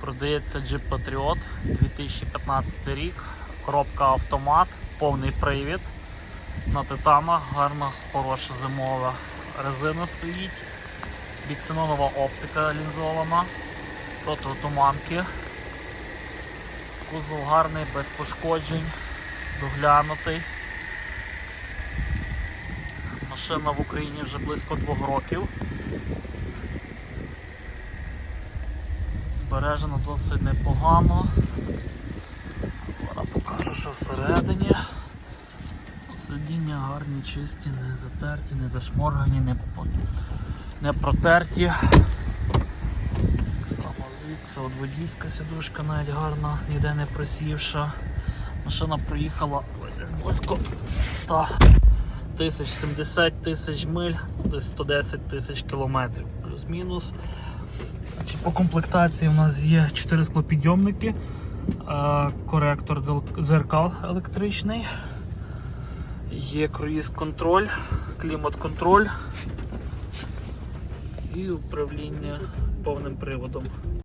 Продається Jeep Patriot 2015 рік, коробка автомат, повний привід. На титанах, гарна, хороша зимова резина стоїть. Біксенонова оптика лінзована, протитуманки. Кузов гарний, без пошкоджень, доглянутий. Машина в Україні вже близько двох років. Збережена досить непогано. Зараз покажу, що всередині. Сидіння гарні, чисті, не затерті, не зашморгані, не, не протерті. Так само звідси от водійська сідушка навіть гарна, ніде не просівша. Машина проїхала десь близько 100 тисяч, 70 тисяч миль, десь 110 тисяч кілометрів, плюс-мінус. По комплектації у нас є 4 склопідйомники, коректор зеркал електричний, є круїз-контроль, клімат-контроль і управління повним приводом.